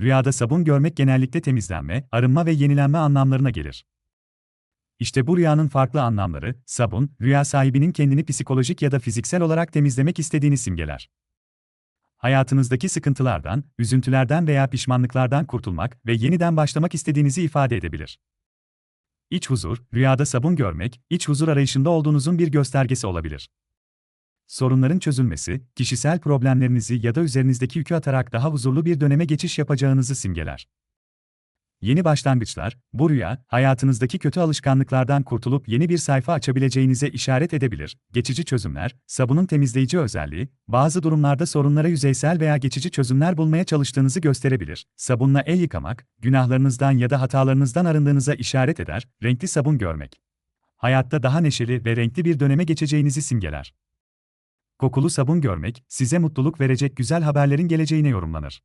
rüyada sabun görmek genellikle temizlenme, arınma ve yenilenme anlamlarına gelir. İşte bu rüyanın farklı anlamları, sabun, rüya sahibinin kendini psikolojik ya da fiziksel olarak temizlemek istediğini simgeler. Hayatınızdaki sıkıntılardan, üzüntülerden veya pişmanlıklardan kurtulmak ve yeniden başlamak istediğinizi ifade edebilir. İç huzur, rüyada sabun görmek, iç huzur arayışında olduğunuzun bir göstergesi olabilir. Sorunların çözülmesi, kişisel problemlerinizi ya da üzerinizdeki yükü atarak daha huzurlu bir döneme geçiş yapacağınızı simgeler. Yeni başlangıçlar, bu rüya, hayatınızdaki kötü alışkanlıklardan kurtulup yeni bir sayfa açabileceğinize işaret edebilir. Geçici çözümler, sabunun temizleyici özelliği, bazı durumlarda sorunlara yüzeysel veya geçici çözümler bulmaya çalıştığınızı gösterebilir. Sabunla el yıkamak, günahlarınızdan ya da hatalarınızdan arındığınıza işaret eder. Renkli sabun görmek. Hayatta daha neşeli ve renkli bir döneme geçeceğinizi simgeler. Kokulu sabun görmek, size mutluluk verecek güzel haberlerin geleceğine yorumlanır.